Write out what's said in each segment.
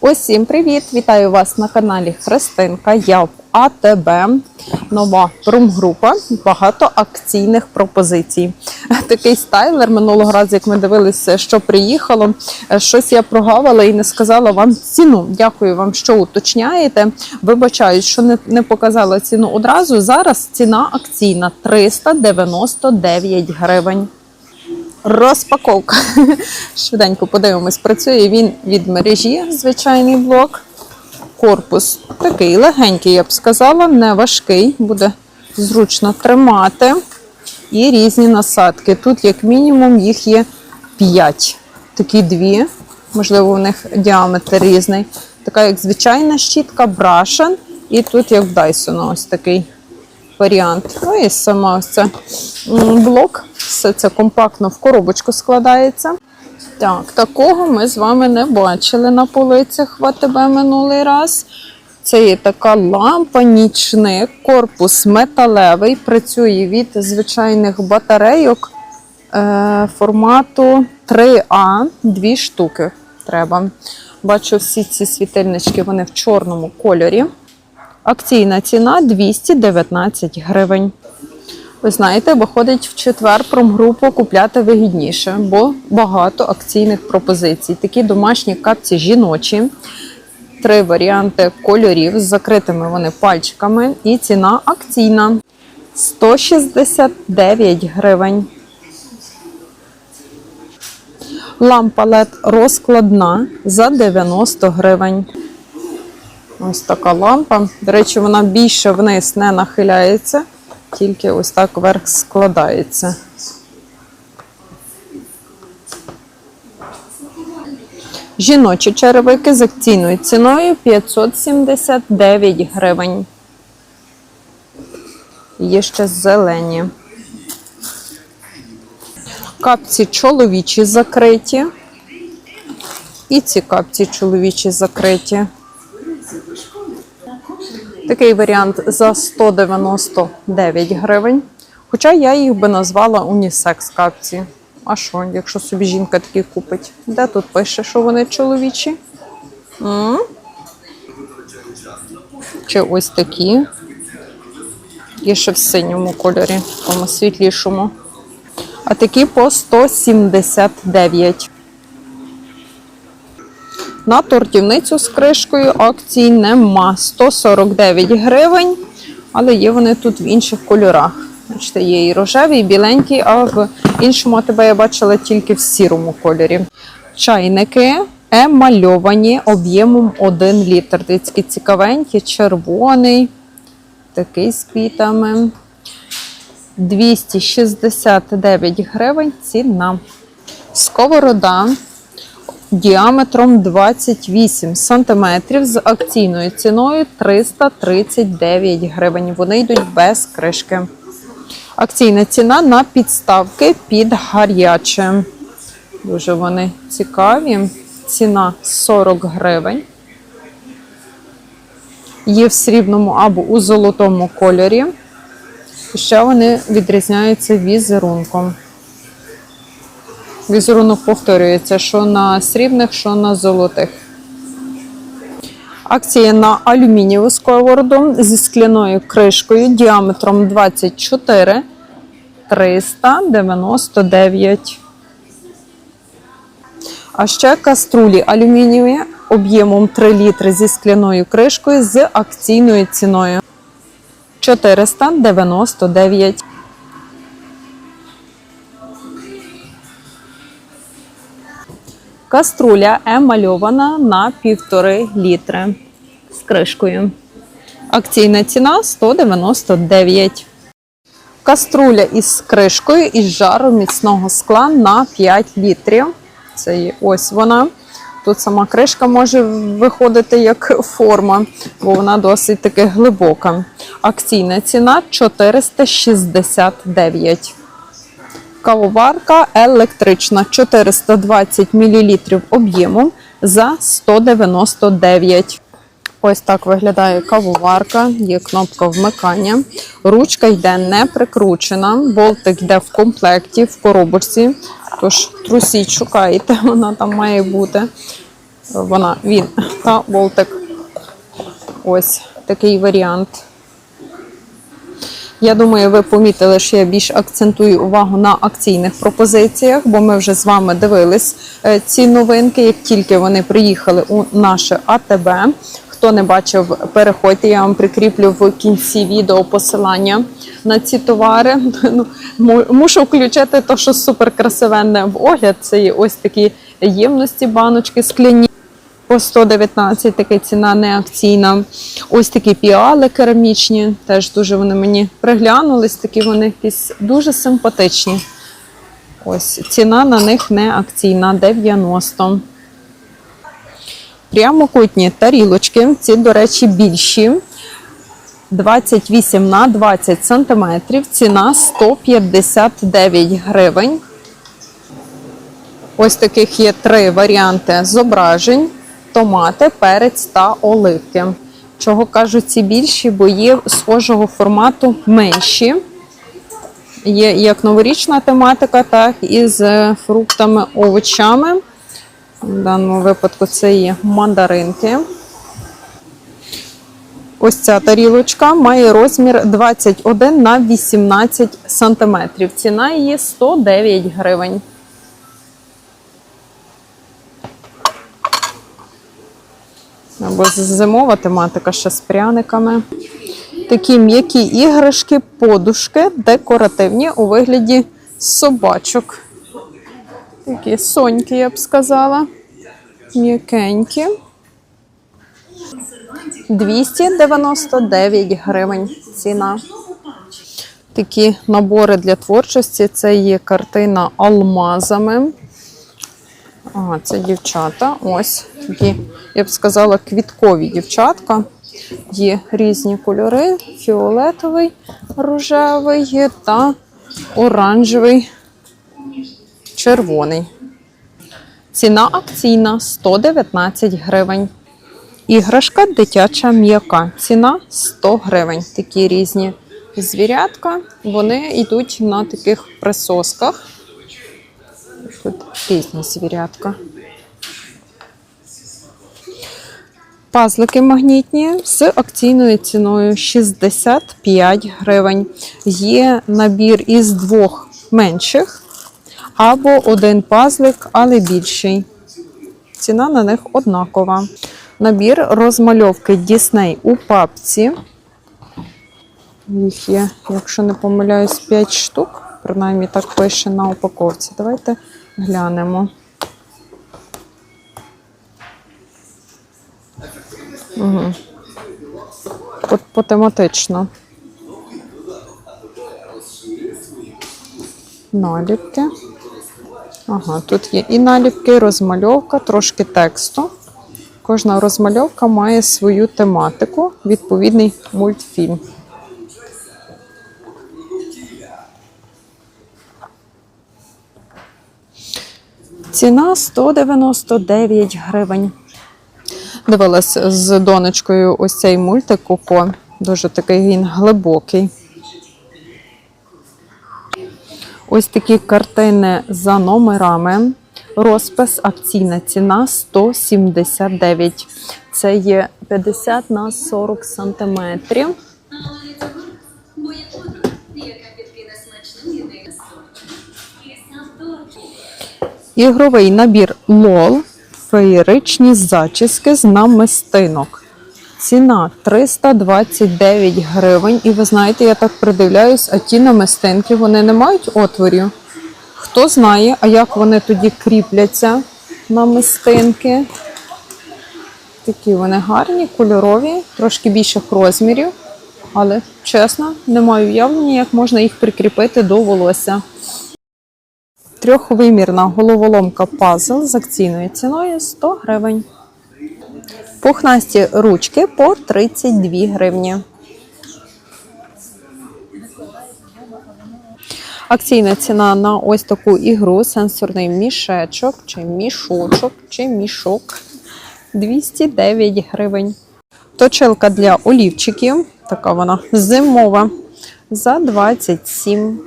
Усім привіт! Вітаю вас на каналі Христинка. Я в АТБ. Нова промгрупа, багато акційних пропозицій. Такий стайлер минулого разу, як ми дивилися, що приїхало. Щось я прогавила і не сказала вам ціну. Дякую вам, що уточняєте. Вибачаю, що не, не показала ціну одразу. Зараз ціна акційна 399 гривень. Розпаковка. Швиденько подивимось, працює він від мережі, звичайний блок. Корпус такий легенький, я б сказала, не важкий, буде зручно тримати. І різні насадки. Тут, як мінімум, їх є 5. Такі дві. Можливо, у них діаметр різний. Така, як звичайна щітка, брашен. І тут, як в Dyson, ось такий варіант. Ну і сама це блок. Все це компактно в коробочку складається. Так, такого ми з вами не бачили на полицях в АТБ минулий раз. Це є така лампа, нічник, корпус металевий, працює від звичайних батарейок е, формату 3А, дві штуки треба. Бачу, всі ці світильнички вони в чорному кольорі. Акційна ціна 219 гривень. Ви знаєте, виходить в четвер промгрупу купляти вигідніше, бо багато акційних пропозицій. Такі домашні капці жіночі, три варіанти кольорів з закритими вони пальчиками, і ціна акційна 169 гривень. Лампа LED розкладна за 90 гривень. Ось така лампа. До речі, вона більше вниз не нахиляється, тільки ось так вверх складається. Жіночі черевики з акційною ціною 579 гривень. Є ще зелені. Капці чоловічі закриті. І ці капці чоловічі закриті. Такий варіант за 199 гривень. Хоча я їх би назвала унісекс капці. А що, якщо собі жінка такі купить? Де тут пише, що вони чоловічі? М? Чи ось такі? Є ще в синьому кольорі, такому світлішому. А такі по 179. На тортівницю з кришкою акцій нема 149 гривень, але є вони тут в інших кольорах. Бачите, є і рожевий, і біленький, а в іншому тебе я бачила тільки в сірому кольорі. Чайники емальовані об'ємом 1 літр. Такі цікавенькі, червоний, такий з квітами. 269 гривень ціна. Сковорода діаметром 28 см з акційною ціною 339 гривень. Вони йдуть без кришки. Акційна ціна на підставки під гаряче. Дуже вони цікаві. Ціна 40 гривень. Є в срібному або у золотому кольорі. Ще вони відрізняються візерунком. Візерунок повторюється, що на срібних, що на золотих. Акція на алюмінієву сковороду зі скляною кришкою діаметром 24 399. А ще каструлі алюмінієві об'ємом 3 літри зі скляною кришкою з акційною ціною 499. Каструля емальована на 1,5 літри з кришкою. Акційна ціна 199. Каструля із кришкою із жару міцного скла на 5 літрів. Це ось вона. Тут сама кришка може виходити як форма, бо вона досить таки глибока. Акційна ціна 469. Кавоварка електрична 420 мл об'ємом за 199. Ось так виглядає кавоварка, є кнопка вмикання. Ручка йде не прикручена, болтик йде в комплекті, в коробочці. Тож трусіть, шукаєте, вона там має бути. Вона, він та болтик. Ось такий варіант. Я думаю, ви помітили, що я більш акцентую увагу на акційних пропозиціях, бо ми вже з вами дивились е, ці новинки, як тільки вони приїхали у наше АТБ. Хто не бачив, переходьте, я вам прикріплю в кінці відео посилання на ці товари. Ну, Мушу включити те, що супер красивенне в огляд. Це є ось такі ємності, баночки скляні. По 119 така ціна не акційна. Ось такі піали керамічні. Теж дуже вони мені приглянулись. Такі вони якісь дуже симпатичні. Ось ціна на них не акційна 90. Прямокутні тарілочки. Ці, до речі, більші. 28 на 20 сантиметрів. Ціна 159 гривень. Ось таких є три варіанти зображень: томати, перець та оливки. Чого кажуть ці більші, бо є схожого формату менші. Є як новорічна тематика, так і з фруктами, овочами. В даному випадку це є мандаринки. Ось ця тарілочка має розмір 21 на 18 сантиметрів. Ціна її 109 гривень. Або зимова тематика ще з пряниками. Такі м'які іграшки, подушки, декоративні у вигляді собачок. Такі соньки, я б сказала. М'якенькі. 299 гривень ціна. Такі набори для творчості. Це є картина алмазами. Ага, це дівчата. Ось такі, я б сказала, квіткові дівчатка. Є різні кольори: фіолетовий, рожевий та оранжевий, червоний. Ціна акційна 119 гривень. Іграшка дитяча м'яка. Ціна 100 гривень. Такі різні звірятка. Вони йдуть на таких присосках. Тут різні звірятка. Пазлики магнітні з акційною ціною 65 гривень. Є набір із двох менших або один пазлик, але більший. Ціна на них однакова. Набір розмальовки Disney у папці. Їх є, якщо не помиляюсь, 5 штук. Принаймні так пише на упаковці. Давайте глянемо. Угу. По, по тематично. Наліпки. Ага, тут є і наліпки, і розмальовка, трошки тексту. Кожна розмальовка має свою тематику, відповідний мультфільм. Ціна 199 гривень. Дивилась з донечкою ось цей мультик Коко. Дуже такий він глибокий. Ось такі картини за номерами. Розпис, акційна ціна 179. Це є 50 на 40 сантиметрів. Ігровий набір лол, феєричні зачіски з намистинок. Ціна 329 гривень. І ви знаєте, я так придивляюсь, а ті намистинки вони не мають отворів. Хто знає, а як вони тоді кріпляться намистинки? Такі вони гарні, кольорові, трошки більших розмірів. Але чесно, не маю уявлення, як можна їх прикріпити до волосся. Трьохвимірна головоломка пазл з акційною ціною 100 гривень. Пухнасті ручки по 32 гривні. Акційна ціна на ось таку ігру сенсорний мішечок, чи мішочок, чи мішок 209 гривень. Точилка для олівчиків, така вона зимова, за 27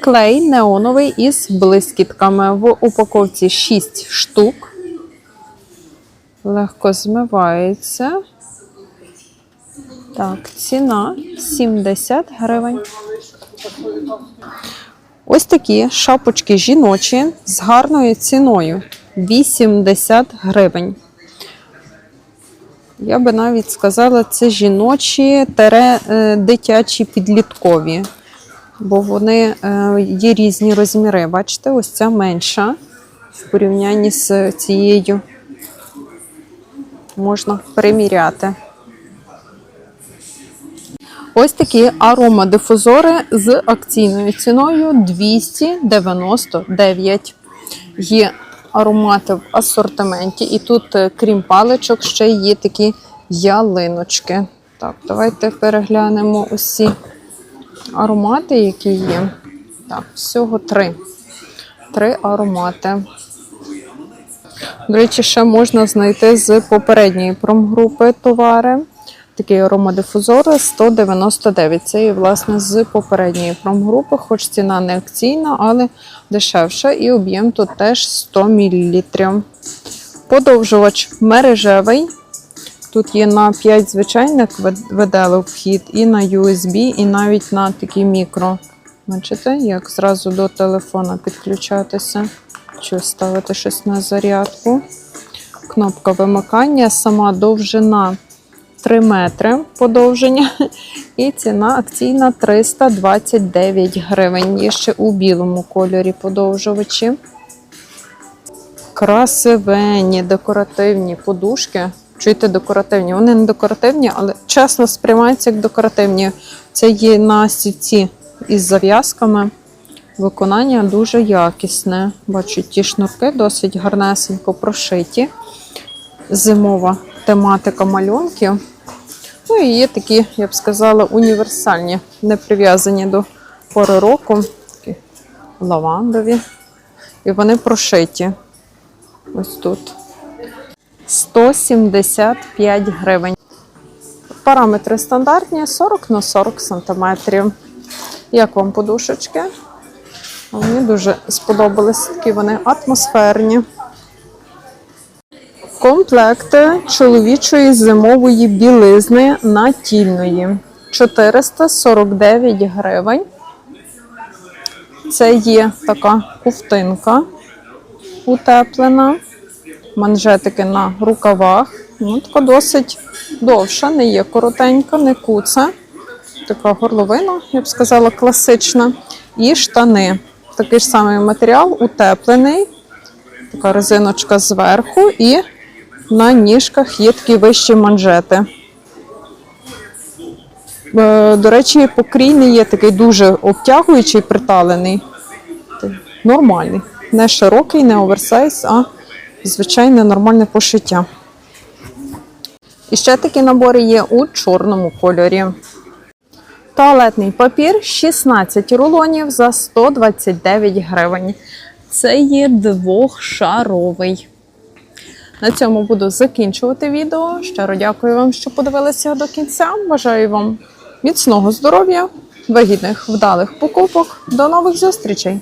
Клей неоновий із блискітками. В упаковці 6 штук. легко змивається. Так, ціна 70 гривень. Ось такі шапочки жіночі з гарною ціною 80 гривень. Я би навіть сказала, це жіночі тере е, дитячі підліткові, бо вони е, є різні розміри. Бачите, ось ця менша в порівнянні з цією. Можна приміряти. Ось такі аромадифузори з акційною ціною 299. Є аромати в асортименті, і тут, е, крім паличок, ще є такі ялиночки. Так, давайте переглянемо усі аромати, які є. Так, всього три. Три аромати. До речі, ще можна знайти з попередньої промгрупи товари. Такий аромадифузор 199. Це і власне з попередньої промгрупи, хоч ціна не акційна, але дешевша, і об'єм тут теж 100 мл. Подовжувач мережевий. Тут є на 5 звичайних виделок вхід, і на USB, і навіть на такі мікро. Бачите, як зразу до телефона підключатися, чи ставити щось на зарядку. Кнопка вимикання, сама довжина 3 метри подовження. І ціна акційна 329 гривень. Є ще у білому кольорі подовжувачі. Красивенні декоративні подушки. Чуєте, декоративні. Вони не декоративні, але чесно сприймаються як декоративні. Це є на сітці із зав'язками. Виконання дуже якісне. Бачу, ті шнурки досить гарнесенько прошиті. Зимова тематика малюнків. Ну і є такі, я б сказала, універсальні, не прив'язані до пори року. Такі лавандові. І вони прошиті. Ось тут. 175 гривень. Параметри стандартні 40 на 40 сантиметрів. Як вам подушечки? Мені дуже сподобались такі вони атмосферні. Комплекти чоловічої зимової білизни натільної 449 гривень. Це є така ковтинка утеплена, манжетики на рукавах. Ну, така досить довша, не є коротенька, не куца. Така горловина, я б сказала, класична. І штани. Такий ж самий матеріал, утеплений. Така резиночка зверху, і на ніжках є такі вищі манжети. Е, До речі, покрійний є такий дуже обтягуючий, приталений. Нормальний. Не широкий, не оверсайз, а звичайне нормальне пошиття. І ще такі набори є у чорному кольорі. Туалетний папір 16 рулонів за 129 гривень. Це є двохшаровий. На цьому буду закінчувати відео. Щиро дякую вам, що подивилися до кінця. Бажаю вам міцного здоров'я, вигідних, вдалих покупок. До нових зустрічей!